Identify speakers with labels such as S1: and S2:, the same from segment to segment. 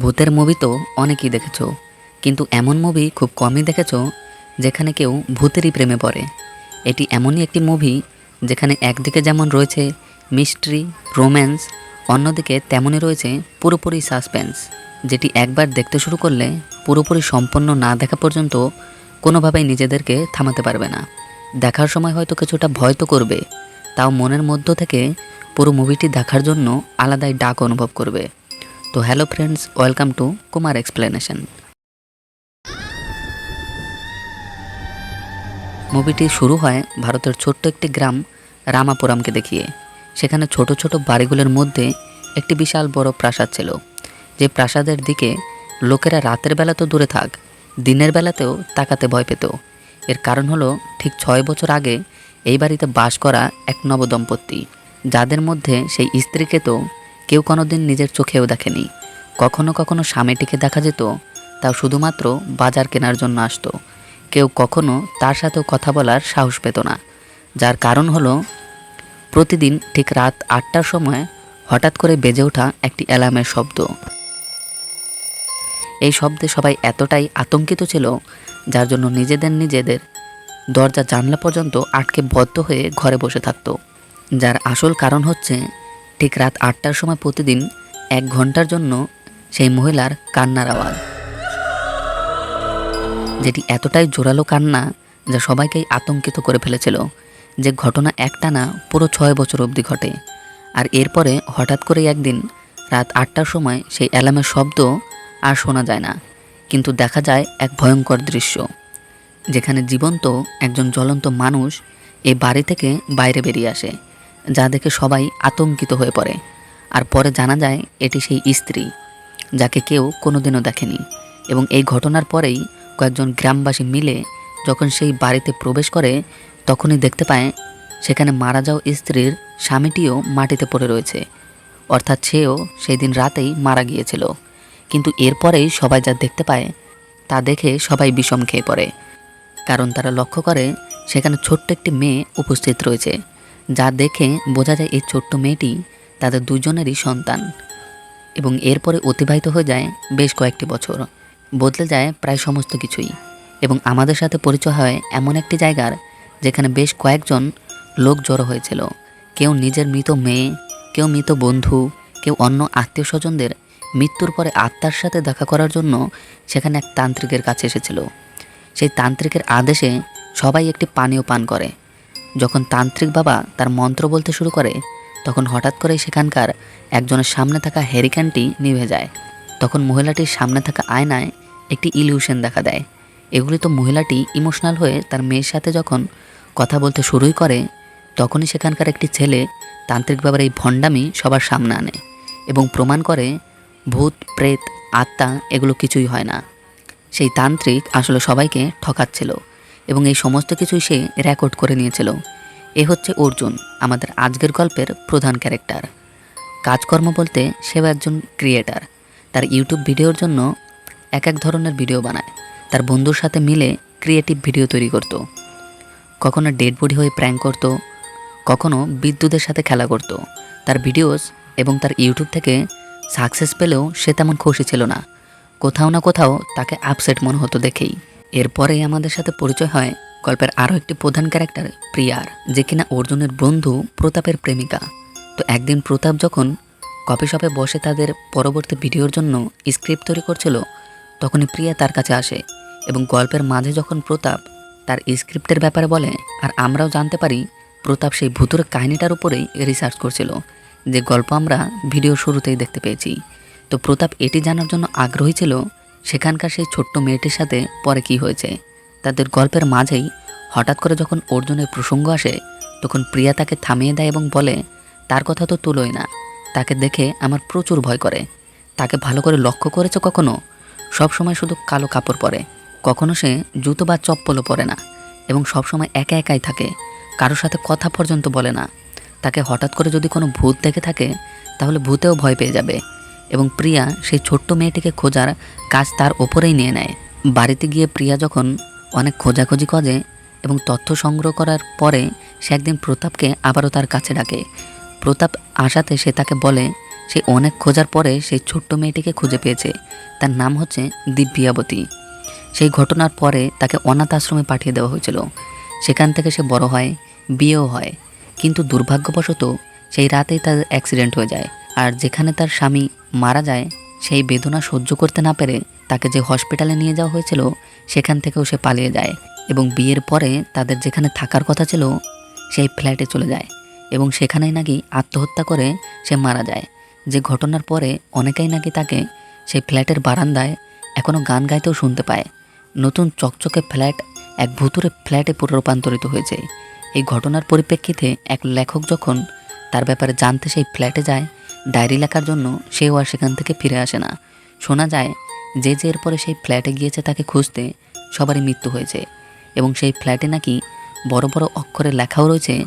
S1: ভূতের মুভি তো অনেকেই দেখেছ, কিন্তু এমন মুভি খুব কমই দেখেছ যেখানে কেউ ভূতেরই প্রেমে পড়ে। এটি এমনই একটি মুভি যেখানে একদিকে যেমন রয়েছে মিস্ট্রি রোম্যান্স অন্যদিকে তেমনই রয়েছে পুরোপুরি সাসপেন্স যেটি একবার দেখতে শুরু করলে পুরোপুরি সম্পন্ন না দেখা পর্যন্ত কোনোভাবেই নিজেদেরকে থামাতে পারবে না। দেখার সময় হয়তো কিছুটা ভয় তো করবে, তাও মনের মধ্য থেকে পুরো মুভিটি দেখার জন্য আলাদাই ডাক অনুভব করবে। তো hello friends, welcome to Kumar explanation. মুভিটি শুরু হয় ভারতের ছোট্ট একটি গ্রাম রামাপুরামকে দেখিয়ে। সেখানে ছোট ছোট বাড়িগুলোর মধ্যে একটি বিশাল বড় প্রাসাদ ছিল। যে প্রাসাদের দিকে লোকেরা রাতের বেলা তো দূরে থাক, দিনের বেলাতেও তাকাতে ভয় পেত। এর কারণ হলো ঠিক ছয় বছর আগে এই বাড়িতে বাস করা এক নবদম্পতি, যাদের মধ্যে সেই স্ত্রীকে তো কেউ কোনোদিন নিজের চোখেও দেখেনি। কখনো কখনো স্বামীটিকে দেখা যেত, তাও শুধুমাত্র বাজার কেনার জন্য আসতো। কেউ কখনো তার সাথেও কথা বলার সাহস পেত না। যার কারণ হলো, প্রতিদিন ঠিক রাত আটটার সময় হঠাৎ করে বেজে ওঠা একটি অ্যালার্মের শব্দ। এই শব্দে সবাই এতটাই আতঙ্কিত ছিল, যার জন্য নিজেদের নিজেদের দরজা জানলা পর্যন্ত আটকে বদ্ধ হয়ে ঘরে বসে থাকতো। যার আসল কারণ হচ্ছে ঠিক রাত আটটার সময় প্রতিদিন এক ঘণ্টার জন্য সেই মহিলার কান্নার আওয়াজ। যেটি এতটাই জোরালো কান্না যা সবাইকেই আতঙ্কিত করে ফেলেছিল যে ঘটনা একটানা পুরো ছয় বছর অবধি ঘটে। আর এরপরে হঠাৎ করেই একদিন রাত আটটার সময় সেই অ্যালার্মের শব্দ আর শোনা যায় না, কিন্তু দেখা যায় এক ভয়ঙ্কর দৃশ্য, যেখানে জীবন্ত একজন জ্বলন্ত মানুষ এই বাড়ি থেকে বাইরে বেরিয়ে আসে। যা দেখে সবাই আতঙ্কিত হয়ে পড়ে। আর পরে জানা যায়, এটি সেই স্ত্রী, যাকে কেউ কোনোদিনও দেখেনি। এবং এই ঘটনার পরেই কয়েকজন গ্রামবাসী মিলে যখন সেই বাড়িতে প্রবেশ করে, তখনই দেখতে পায়, সেখানে মারা যাওয়া স্ত্রীর স্বামীটিও মাটিতে পড়ে রয়েছে। অর্থাৎ সেও সেই দিন রাতেই মারা গিয়েছিল। কিন্তু এরপরেই সবাই যা দেখতে পায়, তা দেখে সবাই বিষম খেয়ে পড়ে। কারণ তারা লক্ষ্য করে, সেখানে ছোট্ট একটি মেয়ে উপস্থিত রয়েছে। যা দেখে বোঝা যায় এই ছোট্ট মেয়েটি তাদের দুজনেরই সন্তান। এবং এরপরে অতিবাহিত হয়ে যায় বেশ কয়েকটি বছর। বদলে যায় প্রায় সমস্ত কিছুই। এবং আমাদের সাথে পরিচয় হয় এমন একটি জায়গার যেখানে বেশ কয়েকজন লোক জড়ো হয়েছিল। কেউ নিজের মৃত মেয়ে, কেউ মৃত বন্ধু, কেউ অন্য আত্মীয় স্বজনদের মৃত্যুর পরে আত্মার সাথে দেখা করার জন্য সেখানে এক তান্ত্রিকের কাছে এসেছিল। সেই তান্ত্রিকের আদেশে সবাই একটি পানীয় পান করে। যখন তান্ত্রিক বাবা তার মন্ত্র বলতে শুরু করে, তখন হঠাৎ করেই সেখানকার একজনের সামনে থাকা হ্যারিকেনটি নিভে যায়। তখন মহিলাটির সামনে থাকা আয়নায় একটি ইলিউশন দেখা দেয়। এগুলি তো মহিলাটি ইমোশনাল হয়ে তার মেয়ের সাথে যখন কথা বলতে শুরুই করে, তখনই সেখানকার একটি ছেলে তান্ত্রিক বাবার এই ভণ্ডামি সবার সামনে আনে এবং প্রমাণ করে, ভূত, প্রেত, আত্মা, এগুলো কিছুই হয় না। সেই তান্ত্রিক আসলে সবাইকে ঠকাচ্ছিল। এবং এই সমস্ত কিছুই সে রেকর্ড করে নিয়েছিল। এ হচ্ছে অর্জুন, আমাদের আজকের গল্পের প্রধান ক্যারেক্টার। কাজকর্ম বলতে সেও একজন ক্রিয়েটার তার ইউটিউব ভিডিওর জন্য এক এক ধরনের ভিডিও বানায়। তার বন্ধুর সাথে মিলে ক্রিয়েটিভ ভিডিও তৈরি করত। কখনো ডেড বডি হয়ে প্র্যাঙ্ক করতো, কখনো বিদ্যুতের সাথে খেলা করত। তার ভিডিওস এবং তার ইউটিউব থেকে সাকসেস পেলেও সে তেমন খুশি ছিল না। কোথাও না কোথাও তাকে আপসেট মনে হতো দেখেই। এরপরেই আমাদের সাথে পরিচয় হয় গল্পের আরও একটি প্রধান ক্যারেক্টার, প্রিয়ার, যে কিনা অর্জুনের বন্ধু প্রতাপের প্রেমিকা। তো একদিন প্রতাপ যখন কফি শপে বসে তাদের পরবর্তী ভিডিওর জন্য স্ক্রিপ্ট তৈরি করছিল, তখনই প্রিয়া তার কাছে আসে এবং গল্পের মাঝে যখন প্রতাপ তার স্ক্রিপ্টের ব্যাপারে বলে, আর আমরাও জানতে পারি, প্রতাপ সেই ভূতুর কাহিনীটার উপরেই রিসার্চ করছিল। যে গল্প আমরা ভিডিও শুরুতেই দেখতে পেয়েছি। তো প্রতাপ এটি জানার জন্য আগ্রহী ছিল সেখানকার সেই ছোট্ট মেয়েটির সাথে পরে কি হয়েছে? তাদের গল্পের মাঝেই হঠাৎ করে যখন অর্জুনের প্রসঙ্গ আসে, তখন প্রিয়া তাকে থামিয়ে দেয় এবং বলে, তার কথা তো তুলোই না। তাকে দেখে আমার প্রচুর ভয় করে। তাকে ভালো করে লক্ষ্য করেছে কখনো? সব সময় শুধু কালো কাপড় পরে। কখনো সে জুতো বা চপ্পলও পরে না। এবং সবসময় একা একাই থাকে। কারোর সাথে কথা পর্যন্ত বলে না। তাকে হঠাৎ করে যদি কোনো ভূত দেখে থাকে, তাহলে ভূতেও ভয় পেয়ে যাবে। এবং প্রিয়া সেই ছোট্ট মেয়েটিকে খোঁজার কাজ তার ওপরেই নিয়ে নেয়। বাড়িতে গিয়ে প্রিয়া যখন অনেক খোঁজাখুঁজি করে এবং তথ্য সংগ্রহ করার পরে সে একদিন প্রতাপকে আবারও তার কাছে ডাকে। প্রতাপ আসাতে সে তাকে বলে, সে অনেক খোঁজার পরে সেই ছোট্ট মেয়েটিকে খুঁজে পেয়েছে। তার নাম হচ্ছে দিব্যাবতী। সেই ঘটনার পরে তাকে অনাথ আশ্রমে পাঠিয়ে দেওয়া হয়েছিল। সেখান থেকে সে বড় হয়, বিয়েও হয়। কিন্তু দুর্ভাগ্যবশত সেই রাতেই তার অ্যাক্সিডেন্ট হয়ে যায়। আর যেখানে তার স্বামী মারা যায়, সেই বেদনা সহ্য করতে না পেরে তাকে যে হসপিটালে নিয়ে যাওয়া হয়েছিল, সেখান থেকেও সে পালিয়ে যায় এবং বিয়ের পরে তাদের যেখানে থাকার কথা ছিল, সেই ফ্ল্যাটে চলে যায় এবং সেখানেই নাকি আত্মহত্যা করে সে মারা যায়। যে ঘটনার পরে অনেকেই নাকি তাকে সেই ফ্ল্যাটের বারান্দায় এখনও গান গাইতেও শুনতে পায়। নতুন চকচকে ফ্ল্যাট এক ভুতুরে ফ্ল্যাটে রূপান্তরিত হয়েছে। এই ঘটনার পরিপ্রেক্ষিতে এক লেখক যখন তার ব্যাপারে জানতে সেই ফ্ল্যাটে যায় ডায়েরি লেখার জন্য সেও আর সেখান থেকে ফিরে আসে না। শোনা যায়, যে যে এরপরে সেই ফ্ল্যাটে গিয়েছে তাকে খুঁজতে সবারই মৃত্যু হয়েছে এবং সেই ফ্ল্যাটে নাকি বড় বড় অক্ষরে লেখাও রয়েছে,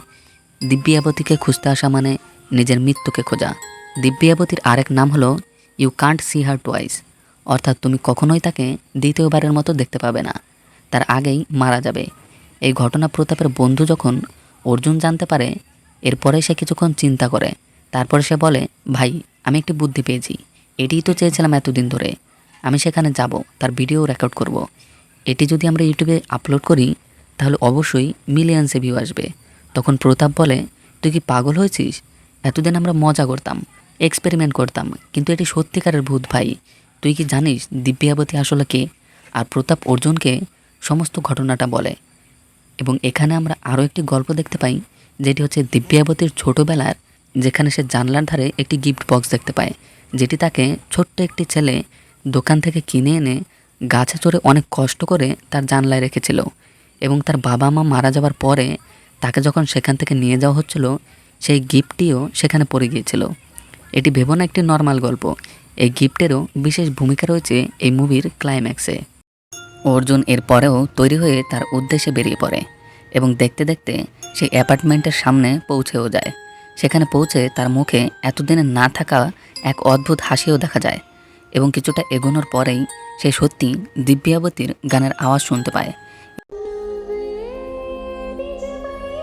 S1: দিব্যাবতীকে খুঁজতে আসা মানে নিজের মৃত্যুকে খোঁজা। দিব্যাবতীর আরেক নাম হলো you can't see her twice অর্থাৎ তুমি কখনোই তাকে দ্বিতীয়বারের মতো দেখতে পাবে না। তার আগেই মারা যাবে। এই ঘটনা প্রতাপের বন্ধু যখন অর্জুন জানতে পারে এরপরে সে কিছুক্ষণ চিন্তা করে। তারপরে সে বলে, ভাই, আমি একটি বুদ্ধি পেয়েছি। এটিই তো চেয়েছিলাম এতদিন ধরে। আমি সেখানে যাব, তার ভিডিও রেকর্ড করব। এটি যদি আমরা ইউটিউবে আপলোড করি, তাহলে অবশ্যই মিলিয়ন্সে ভিউ আসবে। তখন প্রতাপ বলে, তুই কি পাগল হয়েছিস? এতদিন আমরা মজা করতাম এক্সপেরিমেন্ট করতাম, কিন্তু এটি সত্যিকারের ভূত ভাই। তুই কি জানিস দিব্যাবতী আসলে কে? আর প্রতাপ অর্জুনকে সমস্ত ঘটনাটা বলে। এবং এখানে আমরা আরও একটি গল্প দেখতে পাই, যেটি হচ্ছে দিব্যাবতীর ছোটোবেলার যেখানে সে জানলার ধারে একটি গিফট বক্স দেখতে পায়, যেটি তাকে ছোট্ট একটি ছেলে দোকান থেকে কিনে এনে গাছে চড়ে অনেক কষ্ট করে তার জানলায় রেখেছিল এবং তার বাবা মা মারা যাওয়ার পরে তাকে যখন সেখান থেকে নিয়ে যাওয়া হচ্ছিল, সেই গিফটটিও সেখানে পড়ে গিয়েছিল। এটি ভেবো না একটি নর্মাল গল্প। এই গিফটেরও বিশেষ ভূমিকা রয়েছে এই মুভির ক্লাইম্যাক্সে অর্জুন এর পরেও তৈরি হয়ে তার উদ্দেশ্যে বেরিয়ে পড়ে এবং দেখতে দেখতে সেই অ্যাপার্টমেন্টের সামনে পৌঁছেও যায়। সেখানে পৌঁছে তার মুখে এতদিনে না থাকা এক অদ্ভুত হাসিও দেখা যায় এবং কিছুটা এগোনোর পরেই সে সত্যি দিব্যাবতীর গানের আওয়াজ শুনতে পায়।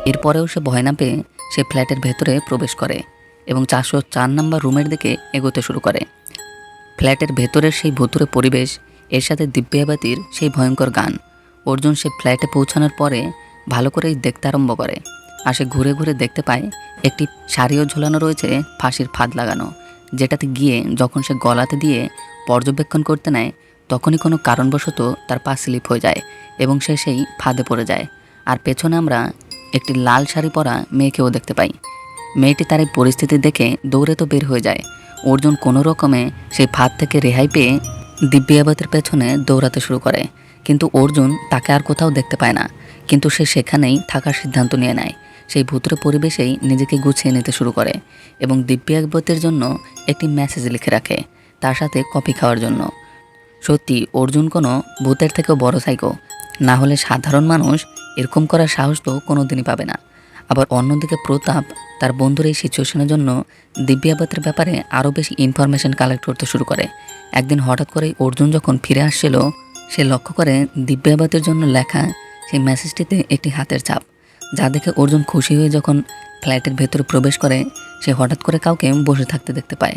S1: এরপরেও সে ভয় না পেয়ে সে ফ্ল্যাটের ভেতরে প্রবেশ করে এবং চারশো চার নম্বর রুমের দিকে এগোতে শুরু করে। ফ্ল্যাটের ভেতরের সেই ভুতুরে পরিবেশ, এর সাথে দিব্যাবাতির সেই ভয়ঙ্কর গান। অর্জুন সে ফ্ল্যাটে পৌঁছানোর পরে ভালো করেই দেখতে আরম্ভ করে। আর সে ঘুরে ঘুরে দেখতে পায় একটি শাড়িও ঝোলানো রয়েছে ফাঁসির ফাঁদ লাগানো। যেটাতে গিয়ে যখন সে গলাতে দিয়ে পর্যবেক্ষণ করতে নেয়, তখনই কোনো কারণবশত তার পা স্লিপ হয়ে যায় এবং সে সেই ফাঁদে পড়ে যায়। আর পেছনে আমরা একটি লাল শাড়ি পরা মেয়েকেও দেখতে পাই। মেয়েটি তার এই পরিস্থিতি দেখে দৌড়ে তো বের হয়ে যায়। অর্জুন কোনো রকমে সেই ফাঁদ থেকে রেহাই পেয়ে দিব্যাবতের পেছনে দৌড়াতে শুরু করে। কিন্তু অর্জুন তাকে আর কোথাও দেখতে পায় না। কিন্তু সে সেখানেই থাকার সিদ্ধান্ত নিয়ে নেয়। সেই ভূতরে পরিবেশেই নিজেকে গুছিয়ে নিতে শুরু করে এবং দিব্যা দিব্যাবতের জন্য একটি মেসেজ লিখে রাখে, তার সাথে কফি খাওয়ার জন্য। সত্যি, অর্জুন কোনো ভূতের থেকেও বড় সাইকো না হলে সাধারণ মানুষ এরকম করার সাহস তো কোনো দিনই পাবে না। আবার অন্যদিকে প্রতাপ তার বন্ধুর এই সিচুয়েশনের জন্য দিব্যাবতের ব্যাপারে আরও বেশি ইনফরমেশন কালেক্ট করতে শুরু করে। একদিন হঠাৎ করেই অর্জুন যখন ফিরে আসছিল, সে লক্ষ্য করে দিব্যাবতের জন্য লেখা সেই মেসেজটিতে একটি হাতের ছাপ। যা দেখে অর্জুন খুশি হয়ে যখন ফ্ল্যাটের ভেতরে প্রবেশ করে, সে হঠাৎ করে কাউকে বসে থাকতে দেখতে পায়।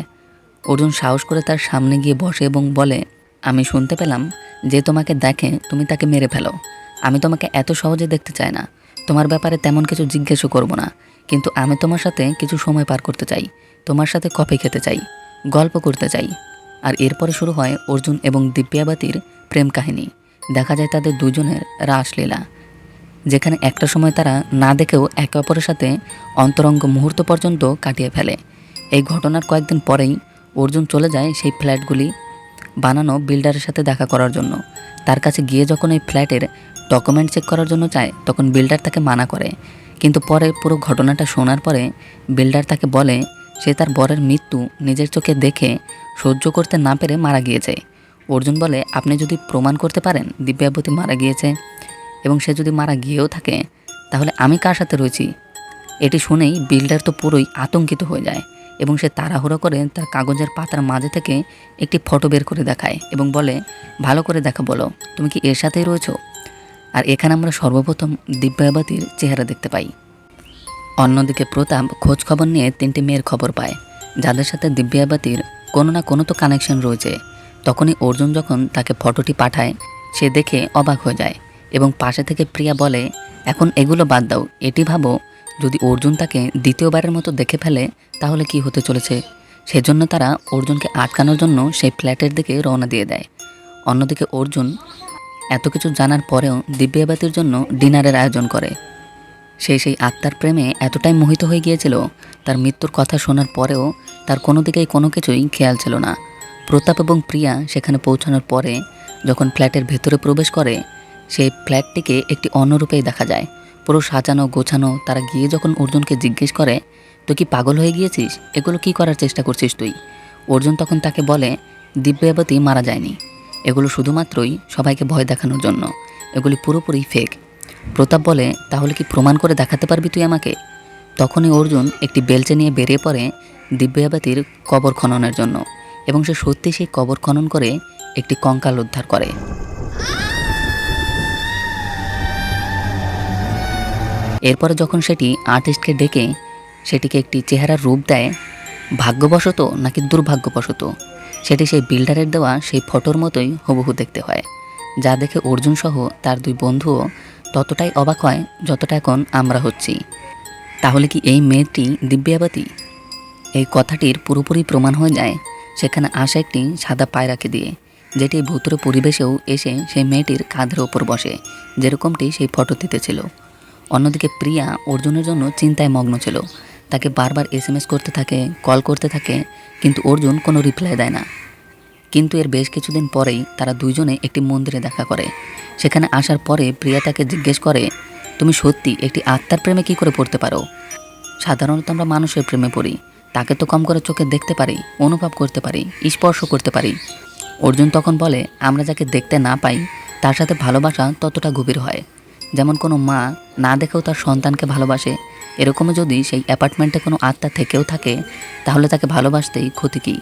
S1: অর্জুন সাহস করে তার সামনে গিয়ে বসে এবং বলে, আমি শুনতে পেলাম যে তোমাকে দেখে তুমি তাকে মেরে ফেলো। আমি তোমাকে এত সহজে দেখতে চাই না। তোমার ব্যাপারে তেমন কিছু জিজ্ঞেসও করব না। কিন্তু আমি তোমার সাথে কিছু সময় পার করতে চাই। তোমার সাথে কফি খেতে চাই, গল্প করতে চাই। আর এরপরে শুরু হয় অর্জুন এবং দিব্যাবাতির প্রেম কাহিনী। দেখা যায় তাদের দুজনের রাসলীলা। যেখানে একটা সময় তারা না দেখেও একে অপরের সাথে অন্তরঙ্গ মুহূর্ত পর্যন্ত কাটিয়ে ফেলে। এই ঘটনার কয়েকদিন পরেই অর্জুন চলে যায় সেই ফ্ল্যাটগুলি বানানো বিল্ডারের সাথে দেখা করার জন্য। তার কাছে গিয়ে যখন এই ফ্ল্যাটের ডকুমেন্ট চেক করার জন্য চায় তখন বিল্ডার তাকে মানা করে। কিন্তু পরে পুরো ঘটনাটা শোনার পরে বিল্ডার তাকে বলে, সে তার বরের মৃত্যু নিজের চোখে দেখে সহ্য করতে না পেরে মারা গিয়েছে। অর্জুন বলে, আপনি যদি প্রমাণ করতে পারেন, দিব্যাবতী মারা গিয়েছে। এবং সে যদি মারা গিয়েও থাকে, তাহলে আমি কার সাথে রয়েছি? এটি শুনেই বিল্ডার তো পুরোই আতঙ্কিত হয়ে যায় এবং সে তাড়াহুড়ো করে তার কাগজের পাতার মাঝে থেকে একটি ফটো বের করে দেখায় এবং বলে, ভালো করে দেখা বলো, তুমি কি এর সাথেই রয়েছো? আর এখানে আমরা সর্বপ্রথম দিব্যাবাতির চেহারা দেখতে পাই। অন্যদিকে প্রতাপ খোঁজ খবর নিয়ে তিনটি মেয়ের খবর পায়, যাদের সাথে দিব্যাবাতির কোনো না কোনো তো কানেকশন রয়েছে। তখনই অর্জুন যখন তাকে ফটোটি পাঠায়, সে দেখে অবাক হয়ে যায়। এবং পাশে থেকে প্রিয়া বলে, এখন এগুলো বাদ দাও। এটি ভাবো, যদি অর্জুন তাকে দ্বিতীয়বারের মতো দেখে ফেলে, তাহলে কি হতে চলেছে? সেজন্য তারা অর্জুনকে আটকানোর জন্য সেই ফ্ল্যাটের দিকে রওনা দিয়ে দেয়। অন্যদিকে অর্জুন এত কিছু জানার পরেও দিব্যাবাতির জন্য ডিনারের আয়োজন করে। সে সেই আত্মার প্রেমে এতটাই মোহিত হয়ে গিয়েছিল, তার মৃত্যুর কথা শোনার পরেও তার কোনো দিকেই কোনো কিছুই খেয়াল ছিল না। প্রতাপ এবং প্রিয়া সেখানে পৌঁছানোর পরে যখন ফ্ল্যাটের ভেতরে প্রবেশ করে সেই ফ্ল্যাটটিকে একটি অন্যরূপেই দেখা যায়। পুরো সাজানো, গোছানো, তারা গিয়ে যখন অর্জুনকে জিজ্ঞেস করে, তুই কি পাগল হয়ে গিয়েছিস? এগুলো কি করার চেষ্টা করছিস তুই? অর্জুন তখন তাকে বলে, দিব্যাবতী মারা যায়নি। এগুলো শুধুমাত্রই সবাইকে ভয় দেখানোর জন্য। এগুলি পুরোপুরি ফেক প্রতাপ বলে, তাহলে কি প্রমাণ করে দেখাতে পারবি তুই আমাকে? তখনই অর্জুন একটি বেলচে নিয়ে বেরিয়ে পড়ে দিব্যাবাতির কবর খননের জন্য এবং সে সত্যি সেই কবর খনন করে একটি কঙ্কাল উদ্ধার করে। এরপরে যখন সেটি আর্টিস্টকে ডেকে সেটিকে একটি চেহারার রূপ দেয়, ভাগ্যবশত নাকি দুর্ভাগ্যবশত, সেটি সেই বিল্ডারের দেওয়া সেই ফটোর মতোই হুবহু দেখতে হয়, যা দেখে অর্জুন সহ তার দুই বন্ধুও ততটাই অবাক হয় যতটা এখন আমরা হচ্ছি। তাহলে কি এই মেয়েটি দিব্যাবাতী? এই কথাটির পুরোপুরি প্রমাণ হয়ে যায় সেখানে আসা একটি সাদা পায়রাকে দিয়ে, যেটি ভূতুরে পরিবেশেও এসে সেই মেয়েটির কাঁধের ওপর বসে, যেরকমটি সেই ফটোটিতে ছিল অন্যদিকে প্রিয়া অর্জুনের জন্য চিন্তায় মগ্ন ছিল। তাকে বারবার এসএমএস করতে থাকে, কল করতে থাকে, কিন্তু অর্জুন কোনো রিপ্লাই দেয় না। কিন্তু এর বেশ কিছুদিন পরেই তারা দুইজনে একটি মন্দিরে দেখা করে। সেখানে আসার পরে প্রিয়া তাকে জিজ্ঞেস করে, তুমি সত্যি একটি আত্মার প্রেমে কি করে পড়তে পারো? সাধারণত আমরা মানুষের প্রেমে পড়ি। তাকে তো কম করে চোখে দেখতে পারি, অনুভব করতে পারি, স্পর্শ করতে পারি। অর্জুন তখন বলে, আমরা যাকে দেখতে না পাই, তার সাথে ভালোবাসা ততটা গভীর হয়। যেমন কোনো মা না দেখেও তার সন্তানকে ভালোবাসে। এরকমই যদি সেই অ্যাপার্টমেন্টে কোনো আত্মা থেকেও থাকে, তাহলে তাকে ভালোবাসতেই ক্ষতি কী?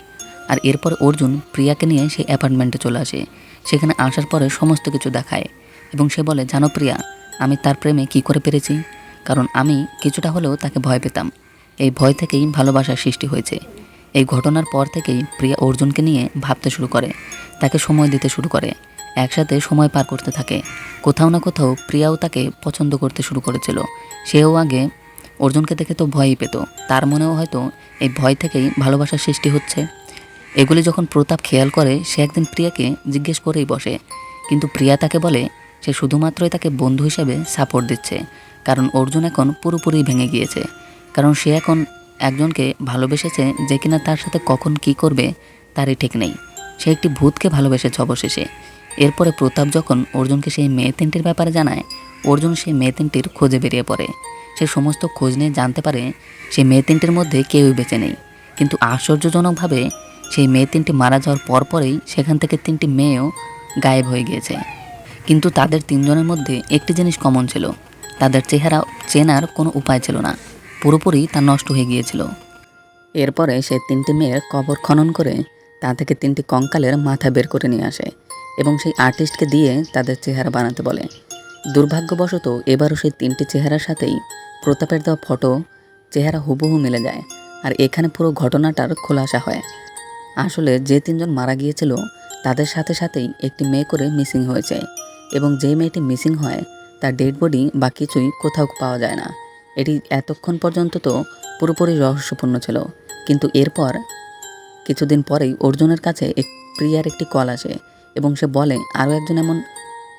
S1: আর এরপর অর্জুন প্রিয়াকে নিয়ে সেই অ্যাপার্টমেন্টে চলে আসে। সেখানে আসার পরে সমস্ত কিছু দেখায় এবং সে বলে, জানো প্রিয়া, আমি তার প্রেমে কি করে পেরেছি? কারণ আমি কিছুটা হলেও তাকে ভয় পেতাম। এই ভয় থেকেই ভালোবাসার সৃষ্টি হয়েছে। এই ঘটনার পর থেকেই প্রিয়া অর্জুনকে নিয়ে ভাবতে শুরু করে। তাকে সময় দিতে শুরু করে। একসাথে সময় পার করতে থাকে। কোথাও না কোথাও প্রিয়াও তাকে পছন্দ করতে শুরু করেছিল। সেও আগে অর্জুনকে দেখে তো ভয়ই পেত। তার মনেও হয়তো এই ভয় থেকেই ভালোবাসার সৃষ্টি হচ্ছে। এগুলি যখন প্রতাপ খেয়াল করে, সে একদিন প্রিয়াকে জিজ্ঞেস করেই বসে। কিন্তু প্রিয়া তাকে বলে, সে শুধুমাত্রই তাকে বন্ধু হিসেবে সাপোর্ট দিচ্ছে। কারণ অর্জুন এখন পুরোপুরি ভেঙে গিয়েছে। কারণ সে এখন একজনকে ভালোবেসেছে যে কিনা তার সাথে কখন কি করবে, তারই ঠিক নেই। সে একটি ভূতকে ভালোবেসেছে অবশেষে। এরপরে প্রতাপ যখন অর্জুনকে সেই মেয়ে তিনটির ব্যাপারে জানায়, অর্জুন সেই মেয়ে তিনটির খোঁজে বেরিয়ে পড়ে। সে সমস্ত খোঁজ নিয়ে জানতে পারে সেই মেয়ে তিনটির মধ্যে কেউই বেঁচে নেই। কিন্তু আশ্চর্যজনকভাবে সেই মেয়ে তিনটি মারা যাওয়ার পরপরেই সেখান থেকে তিনটি মেয়েও গায়েব হয়ে গিয়েছে। কিন্তু তাদের তিনজনের মধ্যে একটি জিনিস কমন ছিল। তাদের চেহারা চেনার কোনো উপায় ছিল না। পুরোপুরি তা নষ্ট হয়ে গিয়েছিল। এরপরে সে তিনটি মেয়ের কবর খনন করে তা থেকে তিনটি কঙ্কালের মাথা বের করে নিয়ে আসে। এবং সেই আর্টিস্টকে দিয়ে তাদের চেহারা বানাতে বলে। দুর্ভাগ্যবশত এবারও সেই তিনটি চেহারার সাথেই প্রতাপের দেওয়া ফটো, চেহারা হুবহু মিলে যায় আর এখানে পুরো ঘটনাটার খোলাসা হয়। আসলে যে তিনজন মারা গিয়েছিল, তাদের সাথে সাথেই একটি মেয়ে করে মিসিং হয়েছে এবং যে মেয়েটি মিসিং হয়, তার ডেড বডি বা কিছুই কোথাও পাওয়া যায় না। এটি এতক্ষণ পর্যন্ত তো পুরোপুরি রহস্যপূর্ণ ছিল। কিন্তু এরপর কিছুদিন পরেই অর্জুনের কাছে এক প্রিয়ার একটি কল আসে এবং সে বলে, আরও একজন এমন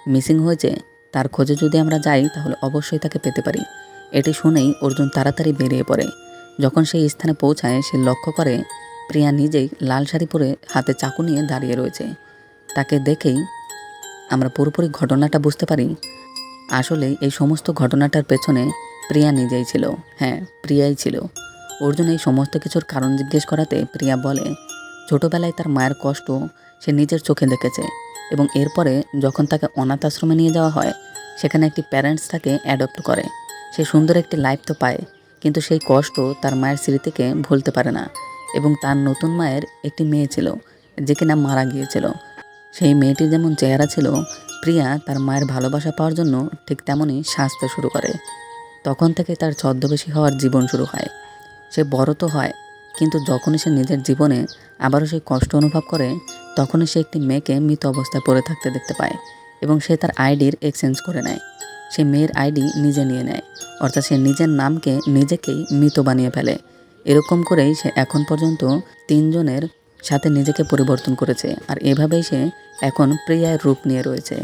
S1: মিসিং হয়েছে, তার খোঁজে যদি আমরা যাই, তাহলে অবশ্যই তাকে পেতে পারি। এটি শুনেই অর্জুন তাড়াতাড়ি বেরিয়ে পড়ে। যখন সেই স্থানে পৌঁছায়, সে লক্ষ্য করে প্রিয়া নিজেই লাল শাড়ি পরে হাতে চাকু নিয়ে দাঁড়িয়ে রয়েছে। তাকে দেখেই আমরা পুরোপুরি ঘটনাটা বুঝতে পারি। আসলে এই সমস্ত ঘটনাটার পেছনে প্রিয়া নিজেই ছিল। হ্যাঁ প্রিয়াই ছিল। অর্জুন এই সমস্ত কিছুর কারণ জিজ্ঞেস করাতে প্রিয়া বলে, ছোটোবেলায় তার মায়ের কষ্ট সে নিজের চোখে দেখেছে এবং এরপরে যখন তাকে অনাথ আশ্রমে নিয়ে যাওয়া হয়, সেখানে একটি প্যারেন্টস তাকে অ্যাডপ্ট করে। সে সুন্দর একটি লাইফ তো পায়, কিন্তু সেই কষ্ট তার মায়ের স্মৃতিকে ভুলতে পারে না এবং তার নতুন মায়ের একটি মেয়ে ছিল, যে কিনা মারা গিয়েছিল। সেই মেয়েটির যেমন চেহারা ছিল, প্রিয়া তার মায়ের ভালোবাসা পাওয়ার জন্য ঠিক তেমনই সাজতে শুরু করে। তখন থেকে তার ছদ্মবেশী হওয়ার জীবন শুরু হয়। সে বড় তো হয়, কিন্তু যখনই সে নিজের জীবনে আবারও সে কষ্ট অনুভব করে তখনই সে একটি মেয়েকে মৃত অবস্থায় পড়ে থাকতে দেখতে পায় এবং সে তার আইডির এক্সচেঞ্জ করে নেয়। সে মেয়ের আইডি নিজে নিয়ে নেয়, অর্থাৎ সে নিজের নামকে নিজেকেই মৃত বানিয়ে ফেলে। এরকম করেই সে এখন পর্যন্ত তিনজনের সাথে নিজেকে পরিবর্তন করেছে আর এভাবেই সে এখন প্রিয়ার রূপ নিয়ে রয়েছে।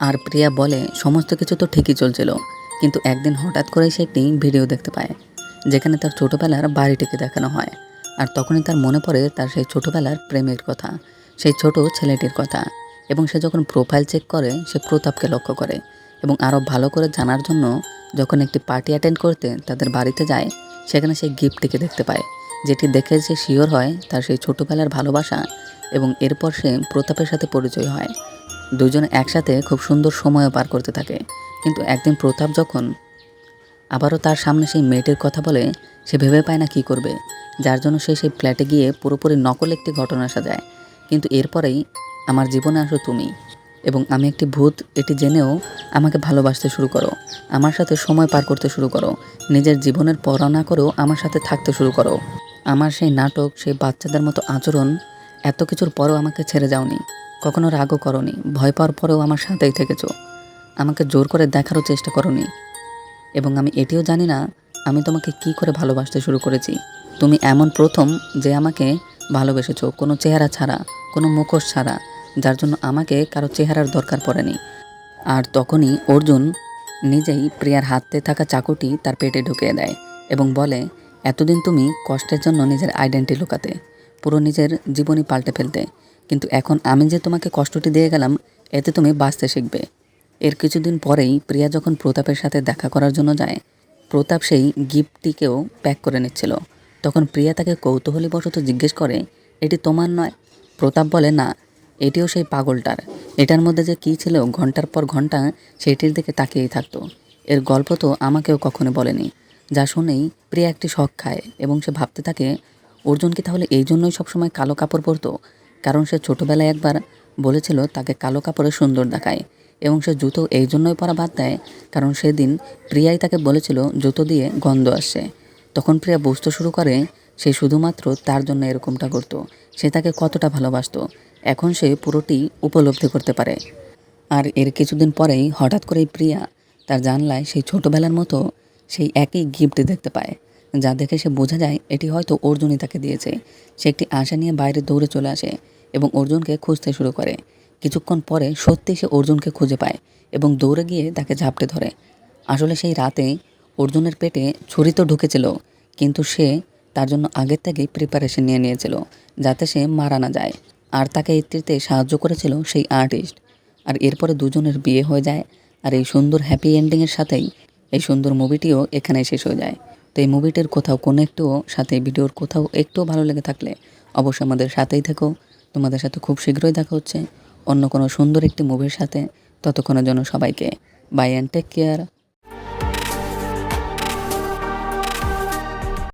S1: আর প্রিয়া বলে, সমস্ত কিছু তো ঠিকই চলছিল। কিন্তু একদিন হঠাৎ করে সে একটি ভিডিও দেখতে পায়, যেখানে তার ছোটোবেলার বাড়িটিকে দেখানো হয়। আর তখনই তার মনে পড়ে তার সেই ছোটোবেলার প্রেমের কথা, সেই ছোট ছেলেটির কথা এবং সে যখন প্রোফাইল চেক করে, সে প্রতাপকে লক্ষ্য করে এবং আরও ভালো করে জানার জন্য যখন একটি পার্টি অ্যাটেন্ড করতে তাদের বাড়িতে যায়, সেখানে সেই গিফটটিকে দেখতে পায়, যেটি দেখে সে শিওর হয় তার সেই ছোটোবেলার ভালোবাসা এবং এরপর সে প্রতাপের সাথে পরিচয় হয়। দুজন একসাথে খুব সুন্দর সময়ও পার করতে থাকে, কিন্তু একদিন প্রতাপ যখন আবারও তার সামনে সেই মেয়েটির কথা বলে সে ভেবে পায় না কী করবে। যার জন্য সে সেই ফ্ল্যাটে গিয়ে পুরোপুরি নকল একটি ঘটনা সাজায়। কিন্তু এরপরেই আমার জীবনে আসো তুমি এবং আমি একটি ভূত, এটি জেনেও আমাকে ভালোবাসতে শুরু করো। আমার সাথে সময় পার করতে শুরু করো। নিজের জীবনের পড়া না করেও আমার সাথে থাকতে শুরু করো। আমার সেই নাটক, সেই বাচ্চাদের মতো আচরণ, এত কিছুর পরেও আমাকে ছেড়ে যাওনি। কখনো রাগও করনি। ভয় পাওয়ার পরেও আমার সাথেই থেকেছো। আমাকে জোর করে দেখারও চেষ্টা করনি। এবং আমি এটিও জানি না আমি তোমাকে কি করে ভালোবাসতে শুরু করেছি? তুমি এমন প্রথম যে আমাকে ভালোবেসেছো, কোনো চেহারা ছাড়া, কোনো মুখোশ ছাড়া, যার জন্য আমাকে কারও চেহারার দরকার পড়েনি। আর তখনই অর্জুন নিজেই প্রিয়ার হাতে থাকা চাকুটি তার পেটে ঢুকিয়ে দেয় এবং বলে, এতদিন তুমি কষ্টের জন্য নিজের আইডেন্টি লুকাতে, পুরো নিজের জীবনই পাল্টে ফেলতে। কিন্তু এখন আমি যে তোমাকে কষ্টটি দিয়ে গেলাম, এতে তুমি বাঁচতে শিখবে। এর কিছুদিন পরেই প্রিয়া যখন প্রতাপের সাথে দেখা করার জন্য যায় প্রতাপ সেই গিফটটিকেও প্যাক করে নিচ্ছিল। তখন প্রিয়া তাকে কৌতূহলীবশত জিজ্ঞেস করে, এটি তোমার নয়? প্রতাপ বলে, না, এটিও সেই পাগলটার। এটার মধ্যে যে কী ছিল ঘণ্টার পর ঘণ্টা, সেটির দিকে তাকিয়েই থাকতো। এর গল্প তো আমাকেও কখনো বলেনি। যা শুনেই প্রিয়া একটি শখ খায় এবং সে ভাবতে থাকে, অর্জুন কি তাহলে এই জন্যই সবসময় কালো কাপড় পরতো? কারণ সে ছোটোবেলায় একবার বলেছিল তাকে কালো কাপড়ে সুন্দর দেখায়। এবং সে জুতো এই জন্যই পরা বাদ দেয়, কারণ সেদিন প্রিয়াই তাকে বলেছিল জুতো দিয়ে গন্ধ আসছে। তখন প্রিয়া বুঝতে শুরু করে সে শুধুমাত্র তার জন্য এরকমটা করতো। সে তাকে কতটা ভালোবাসতো। এখন সে পুরোটি উপলব্ধি করতে পারে। আর এর কিছুদিন পরেই হঠাৎ করেই প্রিয়া তার জানলায় সেই ছোটোবেলার মতো সেই একই গিফট দেখতে পায়। যা দেখে সে বোঝা যায় এটি হয়তো অর্জুনই তাকে দিয়েছে। সে একটি আশা নিয়ে বাইরে দৌড়ে চলে আসে এবং অর্জুনকে খুঁজতে শুরু করে। কিছুক্ষণ পরে সত্যি সে অর্জুনকে খুঁজে পায় এবং দৌড়ে গিয়ে তাকে ঝাপটে ধরে। আসলে সেই রাতে অর্জুনের পেটে ছুরি তো ঢুকেছিল, কিন্তু সে তার জন্য আগের থেকেই প্রিপারেশন নিয়ে নিয়েছিল যাতে সে মারা না যায়। আর তাকে এটিতে সাহায্য করেছিল সেই আর্টিস্ট আর এরপরে দুজনের বিয়ে হয়ে যায় আর এই সুন্দর হ্যাপি এন্ডিংয়ের সাথেই এই সুন্দর মুভিটিও এখানে শেষ হয়ে যায়। তো এই মুভিটির কোথাও কোনো একটুও সাথে ভিডিওর কোথাও একটুও ভালো লেগে থাকলে অবশ্যই আমাদের সাথেই থেকো। তোমাদের সাথে খুব শীঘ্রই দেখা হচ্ছে। অন্য কোনো সুন্দর একটি মুভির সাথে ততক্ষণের জন্য সবাইকে বাই অ্যান্ড টেক কেয়ার